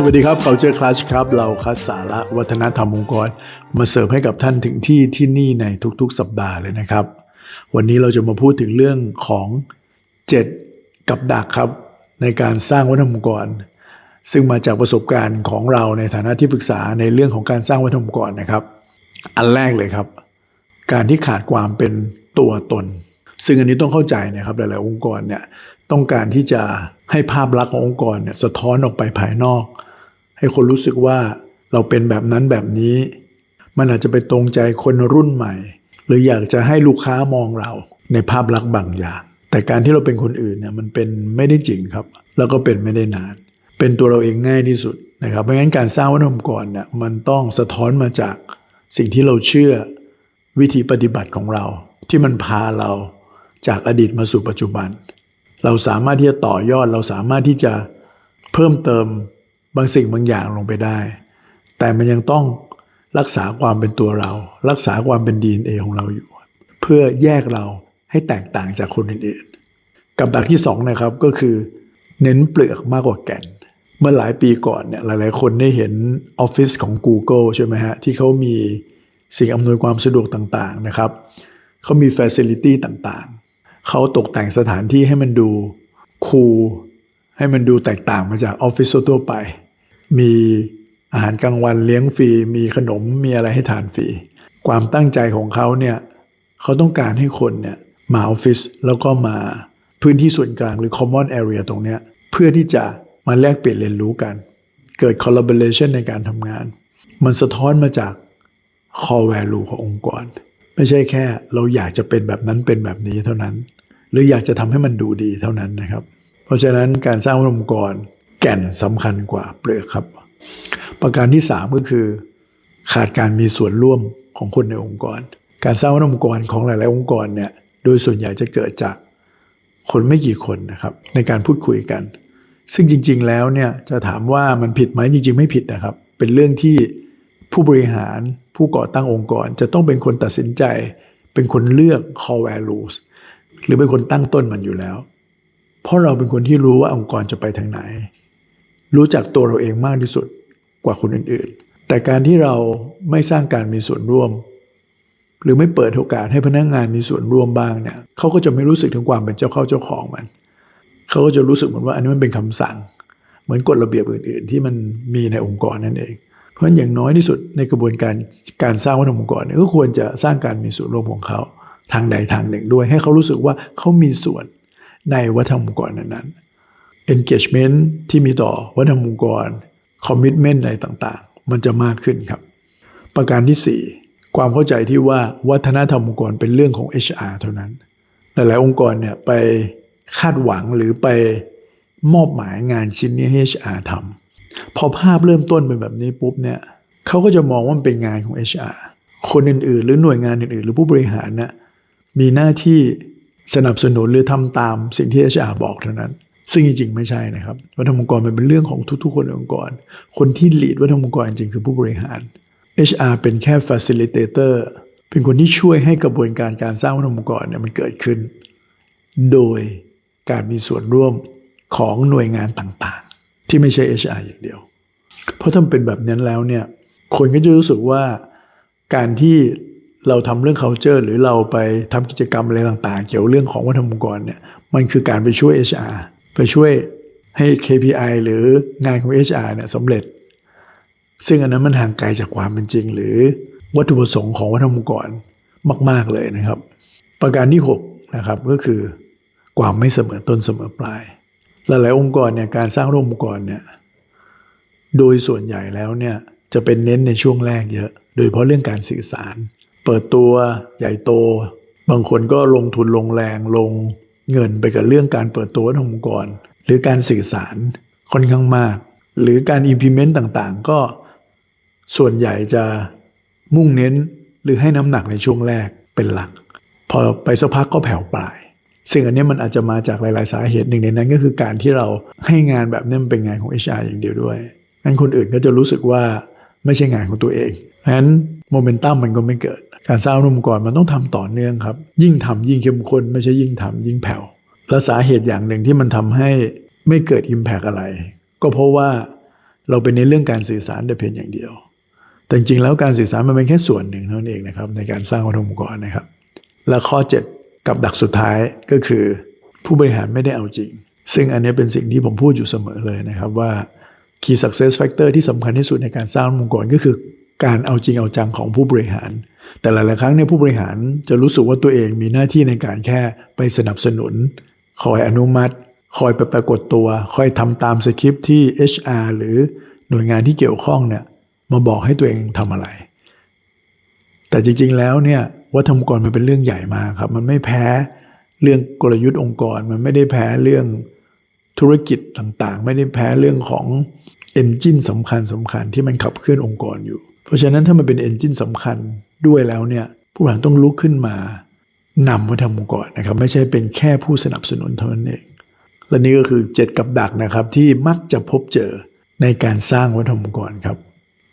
สวัสดีครับ Culture Clash ครับ เราคัดสาระวัฒนธรรมองค์กร มาเสิร์ฟให้กับท่านถึงที่ที่นี่ในทุกๆ สัปดาห์เลยนะครับ วันนี้เราจะมาพูดถึงเรื่องของ 7 กับดักครับ ในการสร้างวัฒนธรรมองค์กร ซึ่งมาจากประสบการณ์ของเราในฐานะที่ปรึกษาในเรื่องของการสร้างวัฒนธรรมองค์กรนะครับ อันแรกเลยครับ การที่ขาดความเป็นตัวตน ซึ่งอันนี้ต้องเข้าใจนะครับหลายๆองค์กรเนี่ยต้องการที่จะให้ภาพลักษณ์ขององค์กรเนี่ยสะท้อนออกไปภายนอก ให้คนรู้สึกว่าเราเป็นแบบนั้นแบบนี้ มันอาจจะไปตรงใจคนรุ่นใหม่ หรืออยากจะให้ลูกค้ามองเราในภาพลักษณ์บางอย่างแต่การที่เราเป็นคนอื่นเนี่ยมันเป็นไม่ได้จริงครับ แล้วก็เป็นไม่ได้นาน เป็นตัวเราเองง่ายที่สุดนะครับเพราะงั้นการสร้างวัฒนธรรมองค์กรเนี่ยมันต้องสะท้อนมาจากสิ่งที่เราเชื่อวิธีปฏิบัติของเรา ที่มันพาเราจากอดีตมาสู่ปัจจุบัน เราสามารถที่จะต่อยอดเราสามารถที่จะเพิ่มเติม บางสิ่งบางอย่างลงไปได้ แต่มันยังต้องรักษาความเป็นตัวเรา รักษาความเป็น DNA ของเราอยู่ เพื่อแยกเราให้แตกต่างจากคนอื่นๆ กับดักที่สองนะครับก็คือ เน้นเปลือกมากกว่าแก่น เมื่อหลายปีก่อนเนี่ยหลายๆ คนได้เห็นออฟฟิศของ Google ใช่ไหมฮะที่เขามีสิ่งอำนวยความสะดวกต่างๆนะครับเขามี Facility ต่างๆ เขาตกแต่งสถานที่ให้มันดูคูล ให้มันดูแตกต่างมาจากออฟฟิศทั่วไป มีอาหารกลางวันเลี้ยงฟรี มีขนมมีอะไรให้ทานฟรี ความตั้งใจของเขาเนี่ยเขาต้องการให้คนเนี่ยมาออฟฟิศแล้วก็มาพื้นที่ส่วนกลางหรือ common area ตรงเนี้ยเพื่อที่จะมาแลกเปลี่ยนเรียนรู้กัน เกิด collaboration ในการทำงาน มันสะท้อนมาจาก core value ขององค์กร ไม่ใช่แค่เราอยากจะเป็นแบบนั้นเป็นแบบนี้เท่านั้น หรืออยากจะทำให้มันดูดีเท่านั้นนะครับ เพราะฉะนั้นการสร้างองค์กรแก่นสำคัญกว่าเปลือกครับ ประการที่ 3 ก็คือ ขาดการมีส่วนร่วมของคนในองค์กร การสร้างองค์กรของหลาย ๆ องค์กรเนี่ยโดยส่วนใหญ่จะเกิดจากคนไม่กี่คนนะครับ ในการพูดคุยกัน ซึ่งจริง ๆ แล้วเนี่ยจะถามว่ามันผิดไหมจริง ๆ ไม่ผิดนะครับ เป็นเรื่องที่ผู้บริหารผู้ก่อตั้งองค์กร จะต้องเป็นคนตัดสินใจ เป็นคนเลือก core values หรือเป็นคนตั้งต้นมันอยู่แล้ว เพราะเราเป็นคนที่รู้ว่าองค์กรจะไปทางไหน รู้จักตัวเราเองมากที่สุดกว่าคนอื่นๆ แต่การที่เราไม่สร้างการมีส่วนร่วม หรือไม่เปิดโอกาสให้พนักงงานมีส่วนร่วมบ้างเนี่ยเขาก็จะไม่รู้สึกถึงความเป็นเจ้าเข้าเจ้าของมันเขาก็จะรู้สึกเหมือนว่าอันนี้มันเป็นคำสั่ง เหมือนกฎระเบียบอื่นๆ ที่มันมีในองค์กรนั่นเอง เพราะฉะนั้นอย่างน้อยที่สุดในกระบวนการการสร้างวัฒนธรรมองค์กรเนี่ยก็ควรจะสร้างการมีส่วนร่วมของเขาทางใดทางหนึ่งด้วยให้เขารู้สึกว่าเขามีส่วน ในวัฒนธรรมองค์กรนั้นๆ engagement ที่มีต่อวัฒนธรรมองค์กร commitment อะไรต่างๆ มันจะมากขึ้นครับ ประการที่ 4 ความเข้าใจที่ว่าวัฒนธรรมองค์กรเป็นเรื่องของ HR เท่านั้น หลายๆ องค์กรเนี่ยไปคาดหวังหรือไปมอบหมายงานชิ้นนี้ให้ HR ทำพอภาพเริ่มต้นเป็นแบบนี้ปุ๊บเนี่ยเขาก็จะมองว่ามันเป็นงานของ HR คนอื่นๆ หรือหน่วยงานอื่นๆ หรือผู้บริหารน่ะมีหน้าที่ สนับสนุนหรือทำตามสิ่งที่ HR บอกเท่านั้น ซึ่งจริงๆไม่ใช่นะครับวัฒนธรรมองค์กรมันเป็นเรื่องของทุกๆ คนในองค์กร คนที่ lead วัฒนธรรมองค์กรจริงๆคือผู้บริหาร HR เป็นแค่ facilitator เป็นคนที่ช่วยให้กระบวนการการสร้างวัฒนธรรมองค์กรเนี่ยมันเกิดขึ้น โดยการมีส่วนร่วมของหน่วยงานต่างๆ ที่ไม่ใช่ HR อย่างเดียว เพราะถ้าเป็นแบบนั้นแล้วเนี่ยคนก็จะรู้สึกว่าการที่ เราทำเรื่อง culture หรือเราไปทำกิจกรรมอะไรต่างๆ เกี่ยวเรื่องของวัฒนธรรมองค์กรเนี่ยมันคือการไปช่วย HR ไปช่วยให้ KPI หรืองานของ HR เนี่ยสำเร็จ ซึ่งอันนั้นมันห่างไกลจากความเป็นจริง หรือวัตถุประสงค์ของวัฒนธรรมองค์กรมาก ๆเลยนะครับ ประการที่6นะครับก็คือความไม่เสมอต้นเสมอปลาย หลายๆองค์กรเนี่ยการสร้างร่วมองค์กรเนี่ยโดยส่วนใหญ่แล้วเนี่ยจะเป็นเน้นในช่วงแรกเยอะ โดยเฉพาะเรื่องการสื่อสาร เปิดตัวใหญ่โต บางคนก็ลงทุนลงแรงลงเงินไปกับเรื่องการเปิดตัวขององค์กร หรือการสื่อสารค่อนข้างมาก หรือการ implement ต่างๆ ก็ส่วนใหญ่จะมุ่งเน้นหรือให้น้ำหนักในช่วงแรกเป็นหลัก พอไปสักพักก็แผ่วปลายซึ่งอันนี้มันอาจจะมาจากหลาย ๆ สาเหตุหนึ่งในนั้นก็คือการที่เราให้งานแบบนี้มันเป็นงานของ HR อย่างเดียวด้วยงั้นคนอื่นก็จะรู้สึกว่า ไม่ใช่งานของตัวเองงั้นโมเมนตัมมันก็ไม่เกิด การสร้างร่วมก่อนมันต้องทำต่อเนื่องครับ ยิ่งทำยิ่งเข้มข้นไม่ใช่ยิ่งทำยิ่งแผ่วและสาเหตุอย่างหนึ่งที่มันทำให้ไม่เกิด Impact อะไร ก็เพราะว่าเราเป็นในเรื่องการสื่อสารแต่เพียงอย่างเดียว แต่จริงๆแล้วการสื่อสารมันเป็นแค่ส่วนหนึ่งเท่านั้นเองนะครับในการสร้างวัฒนธรรมองค์กรนะครับ และข้อ 7 กับดักสุดท้ายก็คือ ผู้บริหารไม่ได้เอาจริง ซึ่งอันนี้เป็นสิ่งที่ผมพูดอยู่เสมอเลยนะครับว่า Key Success Factor ที่สำคัญที่สุดในการสร้างองค์กรก็คือการเอาจริงเอาจังของผู้บริหาร แต่หลาย ๆ ครั้งเนี่ยผู้บริหารจะรู้สึกว่าตัวเองมีหน้าที่ในการแค่ไปสนับสนุน คอยอนุมัติ คอยไปปรากฏตัว คอยทำตามสคริปต์ที่ HR หรือหน่วยงานที่เกี่ยวข้องเนี่ยมาบอกให้ตัวเองทำอะไร แต่จริง ๆ แล้วเนี่ยวัฒนองค์กรมันเป็นเรื่องใหญ่มากครับมันไม่แพ้เรื่องกลยุทธ์องค์กร มันไม่ได้แพ้เรื่องธุรกิจต่าง ๆ ไม่ได้แพ้เรื่องของ อนจินสำคัญสำคัญที่มันขับเคลื่อนองค์กรอยู่ เพราะฉะนั้นถ้ามันเป็นเอนจินสำคัญด้วยแล้วเนี่ยผู้บริหารต้องลุกขึ้นมานำวัฒนธรรมองค์กรนะครับ ไม่ใช่เป็นแค่ผู้สนับสนุนเท่านั้นเอง และนี่ก็คือเจ็ดกับดักนะครับที่มักจะพบเจอในการสร้างวัฒนธรรมองค์กรครับ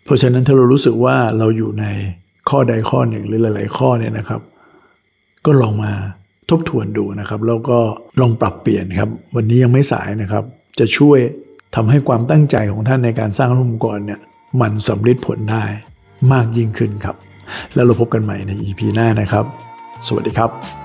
เพราะฉะนั้นถ้าเรารู้สึกว่าเราอยู่ในข้อใดข้อหนึ่งหรือหลาย ๆ ข้อเนี่ยนะครับ ก็ลองมาทบทวนดูนะครับ แล้วก็ลองปรับเปลี่ยนครับ วันนี้ยังไม่สายนะครับ จะช่วย ทำให้ความตั้งใจของท่านในการสร้างองค์กรเนี่ยมันสำเร็จผลได้มากยิ่งขึ้นครับ แล้วเราพบกันใหม่ใน EP หน้านะครับ สวัสดีครับ